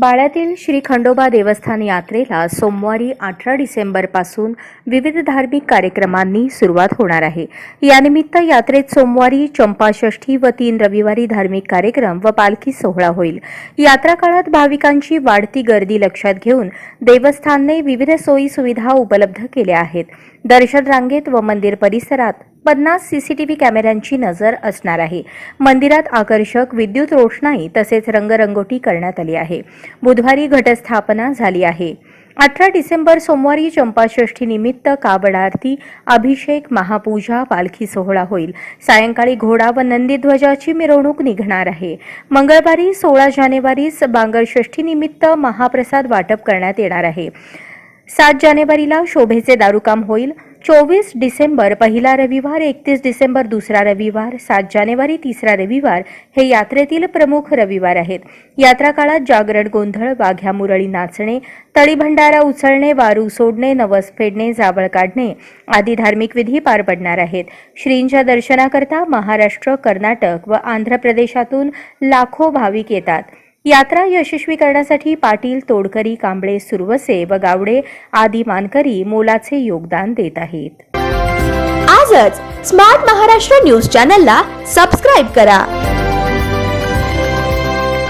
बाळ्यातील श्री खंडोबा देवस्थान यात्रेला सोमवारी अठरा डिसेंबरपासून विविध धार्मिक कार्यक्रमांनी सुरुवात होणार आहे. यानिमित्त यात्रेत सोमवारी चंपाषष्ठी व तीन रविवारी धार्मिक कार्यक्रम व पालखी सोहळा होईल. यात्रा काळात भाविकांची वाढती गर्दी लक्षात घेऊन देवस्थानने विविध सोयी सुविधा उपलब्ध केल्या आहेत. दर्शन रांगेत व मंदिर परिसरात पन्नास सीसीटीव्ही कॅमेऱ्यांची नजर असणार आहे. मंदिरात आकर्षक विद्युत रोषणाई तसेच रंगरंगोटी करण्यात आली आहे. बुधवारी घटस्थापना झाली आहे. अठरा डिसेंबर सोमवारी चंपाषष्ठी निमित्त कावड आरती अभिषेक महापूजा पालखी सोहळा होईल. सायंकाळी घोडा व नंदीध्वजाची मिरवणूक निघणार आहे. मंगळवारी सोळा जानेवारीस बांगरषष्ठी निमित्त महाप्रसाद वाटप करण्यात येणार आहे. सात जानेवारीला शोभेचे दारुकाम होईल. चोवीस डिसेंबर पहिला रविवार एकतीस डिसेंबर दुसरा रविवार सात जानेवारी तिसरा रविवार हे यात्रेतील प्रमुख रविवार आहेत. यात्रा काळात जागरण गोंधळ वाघ्या मुरळी नाचणे तळीभंडारा उचलणे वारू सोडणे नवस फेडणे जावळ काढणे आदी धार्मिक विधी पार पडणार आहेत. श्रींच्या दर्शनाकरता महाराष्ट्र कर्नाटक व आंध्र प्रदेशातून लाखो भाविक येतात. यात्रा यशस्वी करण्यासाठी पाटील तोडकरी कांबळे सुरवसे व गावडे आदी मानकरी मोलाचे योगदान देत आहेत. आजच स्मार्ट महाराष्ट्र न्यूज चॅनलला सबस्क्राईब करा.